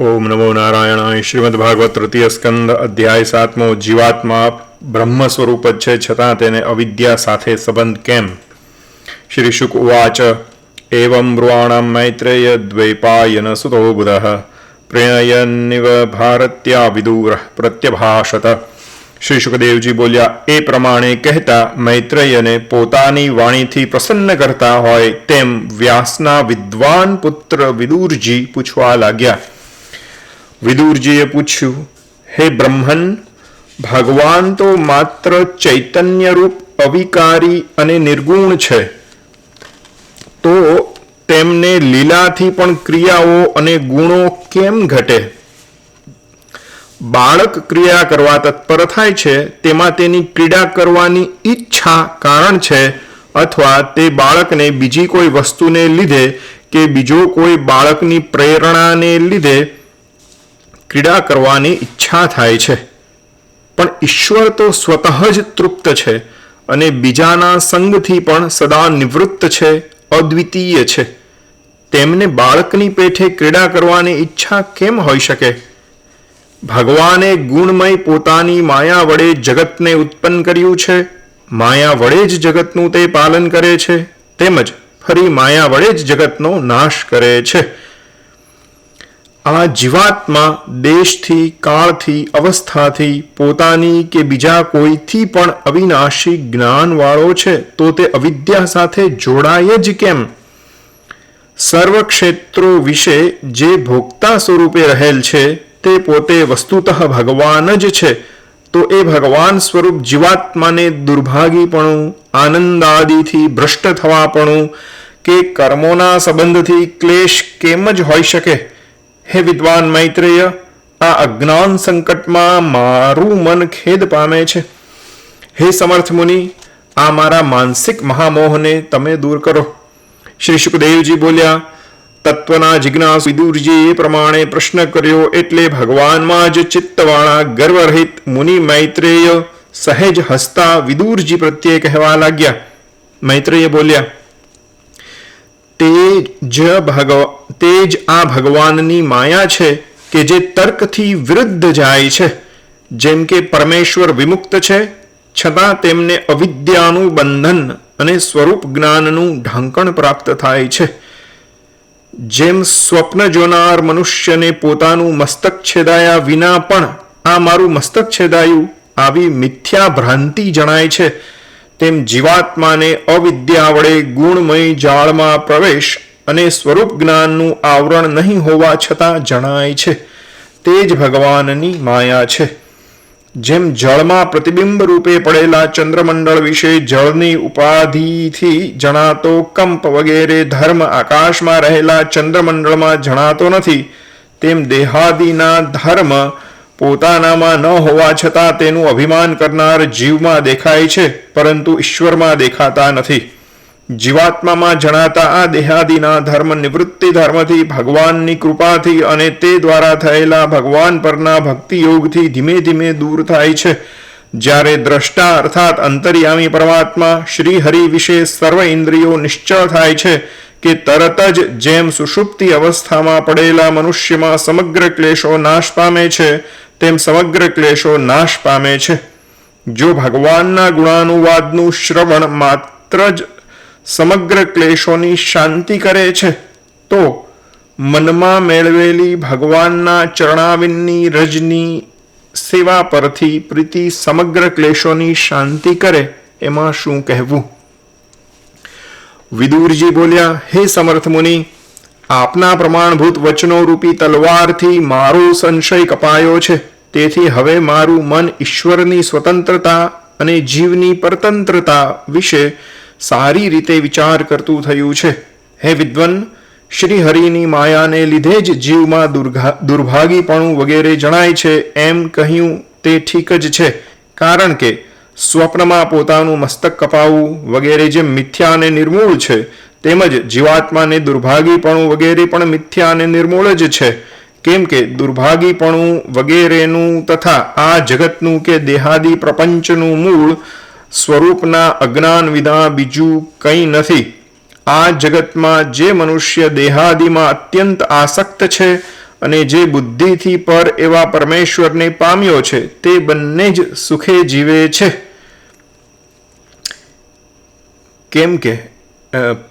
ઓમ નમો નારાયણાય શ્રીમદ ભાગવત તૃતીય સ્કંદ અધ્યાય સાતમો જીવાત્મા બ્રહ્મ સ્વરૂપ જ છે છતાં તેને અવિદ્યા સાથે સંબંધ કેમ શ્રી શુક ઉવાચ એવં બ્રુવાણામ મૈત્રેય દ્વૈપાયન સુતો બુધઃ પ્રેણયન્નિવ ભારત્યા વિદુર પ્રત્યભાષત શ્રી શુકદેવજી બોલ્યા એ પ્રમાણે કહેતા મૈત્રેયને પોતાની વાણીથી પ્રસન્ન કરતા હોય તેમ વ્યાસના વિદ્વાન પુત્ર વિદુરજી પૂછવા લાગ્યા વિદુરજીએ પૂછ્યું, હે બ્રહ્મન, ભગવાન તો માત્ર ચૈતન્ય રૂપ અવિકારી અને નિર્ગુણ છે. તો તેમને લીલાથી પણ ક્રિયાઓ અને ગુણો કેમ ઘટે? બાળક ક્રિયા કરવા તત્પર થાય છે, તેમાં તેની ક્રીડા કરવાની ઈચ્છા કારણ છે, અથવા તે બાળકને બીજી કોઈ વસ્તુને લીધે કે બીજો કોઈ બાળકની પ્રેરણાને લીધે ક્રીડા કરવાની ઈચ્છા થાય છે. પણ ઈશ્વર તો સ્વતઃ જ તૃપ્ત છે અને બીજાના સંગથી પણ સદા નિવૃત્ત છે, અદ્વિતીય છે. તેમને બાળકની પેઠે ક્રીડા કરવાની ઈચ્છા કેમ હોઈ શકે? ભગવાને ગુણમય પોતાની માયા વડે જગતને ઉત્પન્ન કર્યું છે. માયા વડે જ જગતનું તે પાલન કરે છે. તેમજ ફરી માયા વડે જ જગતનો નાશ કરે છે. આ જીવાત્મા દેશથી, કાળથી, અવસ્થાથી, પોતાની કે બીજા કોઈથી પણ અવિનાશી જ્ઞાનવાળો છે, તો તે અવિદ્યા સાથે જોડાય જ કેમ? સર્વ ક્ષેત્રો વિશે જે ભોગતા સ્વરૂપે રહેલ છે, તે પોતે વસ્તુતઃ ભગવાન જ છે. તો એ ભગવાન સ્વરૂપ જીવાત્માને દુર્ભાગીપણું, આનંદાદિથી ભ્રષ્ટ થવાપણું કે કર્મોના સંબંધથી ક્લેશ કેમ જ હોઈ શકે? હે વિદ્વાન મૈત્રેય, આ અજ્ઞાન સંકટમાં મારું મન ખેદ પામે છે. હે સમર્થ મુનિ, આ મારા માનસિક મહામોહને તમે દૂર કરો. શ્રી સુખદેવજી બોલ્યા, તત્વના જિજ્ઞાસ વિદુરજી એ પ્રમાણે પ્રશ્ન કર્યો એટલે ભગવાનમાં જ ચિત્તવાળા ગર્વરહિત મુનિ મૈત્રેય સહેજ હસતા વિદુરજી પ્રત્યે કહેવા લાગ્યા. મૈત્રેય બોલ્યા તે જ ભગવ તે જ આ ભગવાનની માયા છે કે જે તર્કથી વિરુદ્ધ જાય છે. જેમ કે પરમેશ્વર વિમુક્ત છે, છતાં તેમને અવિદ્યાનું બંધન અને સ્વરૂપ જ્ઞાનનું ઢાંકણ પ્રાપ્ત થાય છે. જેમ સ્વપ્ન જોનાર મનુષ્યને પોતાનું મસ્તક છેદાયા વિના પણ આ મારું મસ્તક છેદાયું, આવી મિથ્યા ભ્રાંતિ જણાય છે. તેમ જીવાત્માને અવિદ્યા વડે ગુણમય જાળમાં પ્રવેશ અને સ્વરૂપ જ્ઞાનનું આવરણ નહીં હોવા છતાં જણાય છે. તે જ ભગવાનની માયા છે. જેમ જળમાં પ્રતિબિંબ રૂપે પડેલા ચંદ્રમંડળ વિશે જળની ઉપાધિથી જણાતો કંપ વગેરે ધર્મ આકાશમાં રહેલા ચંદ્રમંડળમાં જણાતો નથી, તેમ દેહાદિના ધર્મ પોતાનામાં ન હોવા છતાં તેનું અભિમાન કરનાર જીવમાં દેખાય છે, પરંતુ ઈશ્વરમાં દેખાતા નથી. જીવાત્મામાં જણાતા આ દેહાદિના ધર્મ નિવૃત્તિ ધર્મથી, ભગવાનની કૃપાથી અને તે દ્વારા થયેલા ભગવાન પરના ભક્તિયોગથી ધીમે ધીમે દૂર થાય છે. જ્યારે દ્રષ્ટા અર્થાત અંતર્યામી પરમાત્મા શ્રી હરિ વિશે સર્વ ઇન્દ્રિયો નિશ્ચળ થાય છે કે તરત જ જેમ સુષુપ્તિ અવસ્થામાં પડેલા મનુષ્યમાં સમગ્ર ક્લેશો નાશ પામે છે તેમ સમગ્ર ક્લેશો નાશ પામે છે. જો ભગવાનના ગુણાનુવાદનું શ્રવણ માત્ર જ સમગ્ર ક્લેશોની શાંતિ કરે છે, તો મનમાં મેળવેલી ભગવાનના ચરણાવિનની રજની સેવા પરથી પ્રીતિ સમગ્ર ક્લેશોની શાંતિ કરે, એમાં શું કહેવું? વિદુરજી બોલ્યા, હે સમર્થ મુનિ, આપના પ્રમાણભૂત વચનો રૂપી તલવારથી મારો સંશય કપાયો છે. તેથી હવે મારું મન ઈશ્વરની સ્વતંત્રતા અને જીવની પરતંત્રતા વિશે સારી રીતે વિચાર કરતું થયું છે. હે વિદ્વન શ્રી હરિની માયાને લીધે જ જીવમાં દુર્ભાગીપણું વગેરે જણાય છે એમ કહ્યું તે ઠીક જ છે. કારણ કે સ્વપ્નમાં પોતાનું મસ્તક કપાવવું વગેરે જે મિથ્યા અને નિર્મૂળ છે, તેમજ જીવાત્માને દુર્ભાગીપણું વગેરે પણ મિથ્યા અને નિર્મૂળ જ છે. કેમ કે દુર્ભાગીપણું વગેરેનું તથા આ જગતનું કે દેહાદી પ્રપંચનું મૂળ સ્વરૂપના અજ્ઞાન વિના બીજું કંઈ નથી. આ જગતમાં જે મનુષ્ય દેહાદીમાં અત્યંત આસક્ત છે અને જે બુદ્ધિથી પર એવા પરમેશ્વરને પામ્યો છે, તે બંને જ સુખે જીવે છે. કેમ કે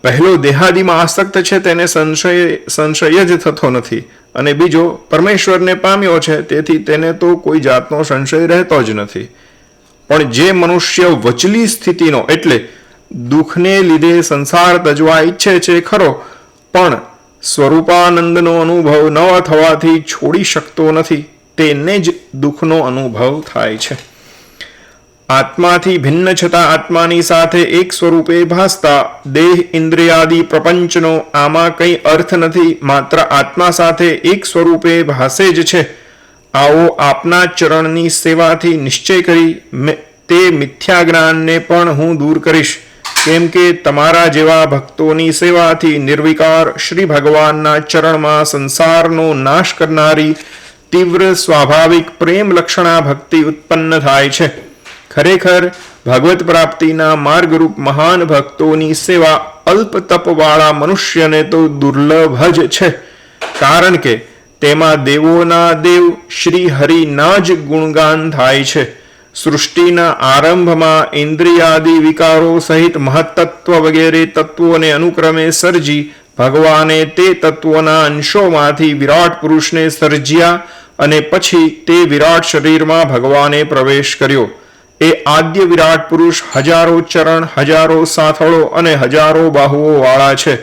પહેલો દેહાદીમાં આસક્ત છે તેને સંશય સંશય જ થતો નથી. અને બીજો, પરમેશ્વરને પામ્યો છે, તેથી તેને તો કોઈ જાતનો સંશય રહેતો જ નથી. પણ જે મનુષ્ય વચલી સ્થિતિનો, એટલે દુઃખને લીધે સંસાર તજવા ઈચ્છે છે, ખરો, પણ સ્વરૂપાનંદનો અનુભવ ન થવાથી છોડી શકતો નથી. તેને જ દુઃખનો અનુભવ થાય છે. આત્માથી ભિન્ન છતાં આત્માની સાથે એક સ્વરૂપે ભાસતા દેહ ઇન્દ્રિયાદિ પ્રપંચનો આમાં કંઈ અર્થ નથી માત્ર આત્મા સાથે એક સ્વરૂપે ભાસે જ છે આવો આપના ચરણની સેવાથી નિશ્ચય કરી તે મિથ્યા જ્ઞાનને પણ હું દૂર કરીશ કેમ કે તમારા જેવા ભક્તોની સેવાથી નિર્વિકાર શ્રી ભગવાનના ચરણમાં સંસારનો નાશ કરનારી તીવ્ર સ્વાભાવિક પ્રેમ લક્ષણા ભક્તિ ઉત્પન્ન થાય છે ખરેખર ભગવત પ્રાપ્તિના માર્ગરૂપ મહાન ભક્તોની સેવા અલ્પ તપવાળા મનુષ્યને તો દુર્લભ જ છે. કારણ કે તેમાં દેવોના દેવ શ્રી હરિના જ ગુણગાન થાય છે. સૃષ્ટિના આરંભમાં ઇન્દ્રિયાદિ વિકારો સહિત મહત્તત્વ વગેરે તત્વોને અનુક્રમે સર્જી ભગવાને તે તત્વોના અંશોમાંથી વિરાટ પુરુષને સર્જ્યા અને પછી તે વિરાટ શરીરમાં ભગવાને પ્રવેશ કર્યો. એ આદ્ય વિરાટ પુરુષ હજારો ચરણ, હજારો સાથળો અને હજારો બાહુઓ વાળા છે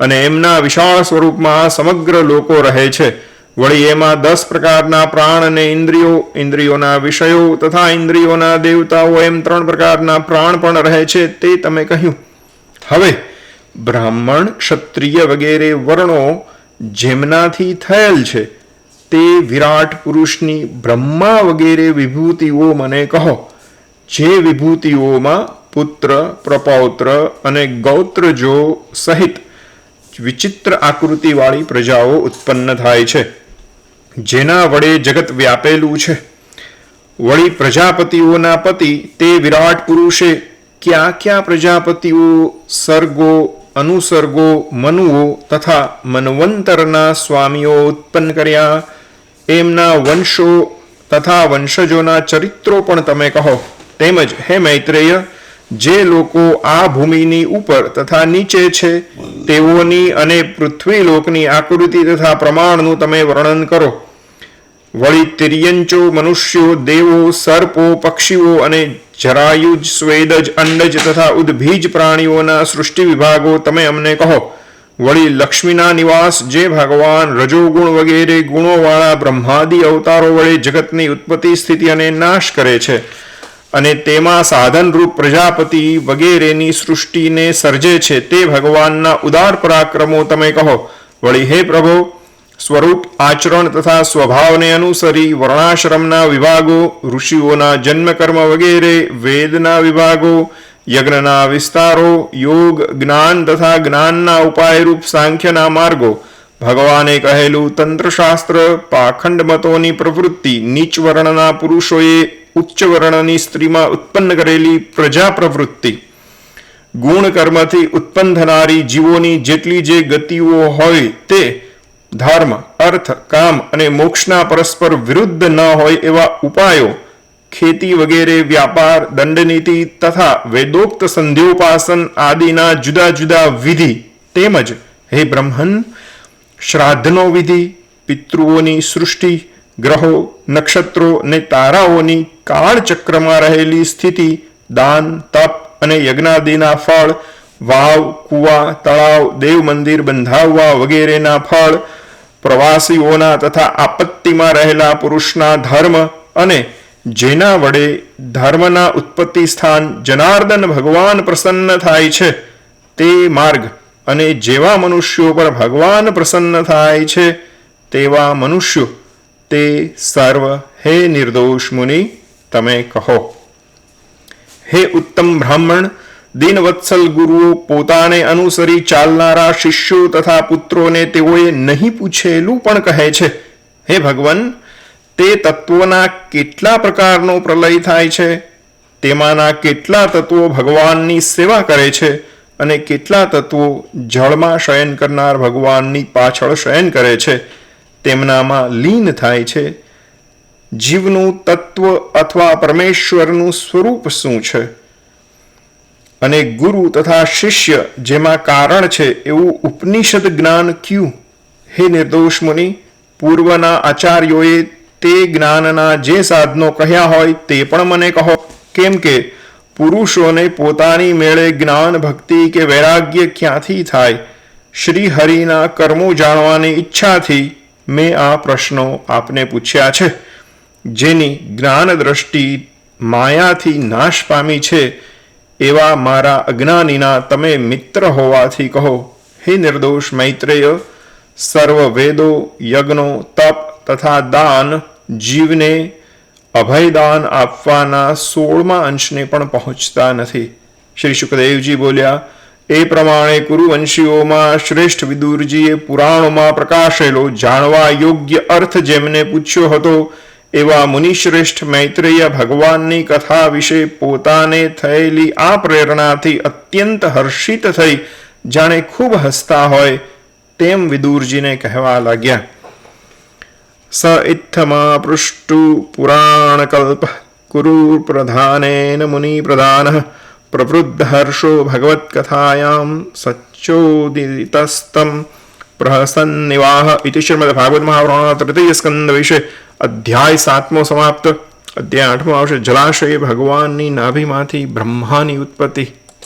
અને એમના વિશાળ સ્વરૂપમાં સમગ્ર લોકો રહે છે. વળી એમાં દસ પ્રકારના પ્રાણ અને ઇન્દ્રિયો, ઇન્દ્રિયોના વિષયો તથા ઇન્દ્રિયોના દેવતાઓ એમ ત્રણ પ્રકારના પ્રાણ પણ રહે છે તે તમે કહ્યું. હવે બ્રાહ્મણ ક્ષત્રિય વગેરે વર્ણો જેમનાથી થયેલ છે તે વિરાટ પુરુષની બ્રહ્મા વગેરે વિભૂતિઓ મને કહો. જે વિભૂતિઓમાં પુત્ર, પ્રપૌત્ર અને ગૌત્રજો સહિત વિચિત્ર આકૃતિવાળી પ્રજાઓ ઉત્પન્ન થાય છે. જેના વડે જગત વ્યાપેલું છે. વળી પ્રજાપતિઓના પતિ તે વિરાટ પુરુષે ક્યાં ક્યાં પ્રજાપતિઓ, સર્ગો, અનુસર્ગો, મનુઓ તથા મનવંતરના સ્વામીઓ ઉત્પન્ન કર્યા? એમના વંશો તથા વંશજોના ચરિત્રો પણ તમે કહો. તેમજ હે મૈત્રેય, જે લોકો આ ભૂમિની ઉપર તથા નીચે છે, તેઓની અને પૃથ્વીલોકની આકૃતિ તથા પ્રમાણનું તમે વર્ણન કરો. વળી તિર્યંચો મનુષ્યો, દેવો, સર્પો, પક્ષીઓ અને જરાયુજ, સ્વેદજ, અંડજ તથા ઉદ્ભીજ પ્રાણીઓના સૃષ્ટિ વિભાગો તમે અમને કહો. વળી લક્ષ્મીના નિવાસ, જે ભગવાન રજોગુણ વગેરે ગુણોવાળા બ્રહ્માદિ અવતારો વડે જગતની ઉત્પત્તિ સ્થિતિ અને નાશ કરે છે. અને તેમાં સાધનરૂપ પ્રજાપતિ વગેરેની સૃષ્ટિને સર્જે છે તે ભગવાનના ઉદાર પરાક્રમો તમે કહો. વળી હે પ્રભો, સ્વરૂપ, આચરણ તથા સ્વભાવને અનુસરી વર્ણાશ્રમના વિભાગો, ઋષિઓના જન્મકર્મ વગેરે, વેદના વિભાગો, યજ્ઞના વિસ્તારો, યોગ, જ્ઞાન તથા જ્ઞાનના ઉપાયરૂપ સાંખ્યના માર્ગો, ભગવાને કહેલું તંત્રશાસ્ત્ર, પાખંડ મતોની પ્રવૃત્તિ, નીચ વર્ણના પુરુષોએ ઉચ્ચ વર્ણની સ્ત્રીમાં ઉત્પન્ન કરેલી પ્રજા પ્રવૃત્તિ ગુણ કર્મથી ઉત્પન્ન થનારી જીવોની જેટલી જે ગતિઓ હોય તે ધર્મ, અર્થ, કામ અને મોક્ષના પરસ્પર વિરુદ્ધ ન હોય એવા ઉપાયો, ખેતી વગેરે વ્યાપાર, દંડનીતિ તથા વેદોક્ત સંધ્યોપાસન આદિના જુદા જુદા વિધિ તેમજ હે બ્રહ્મન, શ્રાદ્ધનો વિધિ, પિતૃઓની સૃષ્ટિ ગ્રહો, નક્ષત્રો ને તારાઓની કાળચક્રમાં રહેલી સ્થિતિ, દાન, તપ અને યજ્ઞાદિના ફળ, વાવ, કુવા, તળાવ દેવ મંદિર બંધાવવા વગેરેના ફળ, પ્રવાસીઓના તથા આપત્તિમાં રહેલા પુરુષના ધર્મ અને જેના વડે ધર્મના ઉત્પત્તિ સ્થાન જનાર્દન ભગવાન પ્રસન્ન થાય છે, તે માર્ગ અને જેવા મનુષ્યો પર ભગવાન પ્રસન્ન થાય છે, તેવા મનુષ્યો તે સર્વ હે નિર્દોષ મુનિ, તમે કહો. હે ઉત્તમ બ્રાહ્મણ, દિનવત્સલ ગુરુઓ પોતાને અનુસરી ચાલનારા શિષ્યો તથા પુત્રોને તેઓએ નહીં પૂછેલું પણ કહે છે. હે ભગવાન, તે તત્વોના કેટલા પ્રકારનો પ્રલય થાય છે? તેમાંના કેટલા તત્વો ભગવાનની સેવા કરે છે અને કેટલા તત્વો જળમાં શયન કરનાર ભગવાનની પાછળ શયન કરે છે? તેમનામાં લીન થાય છે. જીવનું તત્વ અથવા પરમેશ્વરનું સ્વરૂપ શું છે? અને ગુરુ તથા શિષ્ય જેમાં કારણ છે એવું ઉપનિષદ જ્ઞાન ક્યું? હે નિર્દોષ મુનિ, પૂર્વના આચાર્યોએ તે જ્ઞાનના જે સાધનો કહ્યા હોય તે પણ મને કહો. કેમ કે પુરુષોને પોતાની મેળે જ્ઞાન, ભક્તિ કે વૈરાગ્ય ક્યાંથી થાય? શ્રી હરિના કર્મો જાણવાની ઈચ્છાથી મેં આ પ્રશ્નો આપને પૂછ્યા છે, જેની જ્ઞાન દ્રષ્ટિ માયાથી નાશ પામી છે, એવા મારા અજ્ઞાનીના તમે મિત્ર હોવાથી કહો, હે નિર્દોષ મૈત્રેય, સર્વ વેદો, યજ્ઞો, તપ તથા દાન જીવને અભયદાન આપવાના સોળમા અંશને પણ પહોંચતા નથી. શ્રી સુખદેવજી બોલ્યા એ પ્રમાણે કુરુવંશીઓમાં શ્રેષ્ઠ વિદુરજીએ પુરાણોમાં પ્રકાશેલો જાણવા યોગ્ય અર્થ જેમને પૂછ્યો હતો, એવા મુનિશ્રેષ્ઠ મૈત્રેય ભગવાનની કથા વિશે પોતાને થયેલી આ પ્રેરણાથી અત્યંત હર્ષિત થઈ, જાણે ખૂબ હસતા હોય તેમ વિદુરજીને કહેવા લાગ્યા. સ ઇથમા પૃષ્ટુ પુરાણકલ્પ, કુરુ પ્રધાનેન મુનિપ્રધાન પ્રહસન્નિવાહ ઇતિ શ્રીમદ્ભાગવત મહાપુરાણ તૃતીય સ્કંદ વિશે અધ્યાય સાતમો સમાપ્ત અધ્યાય આઠમો આવશે જલાશય ભગવાનની નાભીમાંથી બ્રહ્માની ઉત્પત્તિ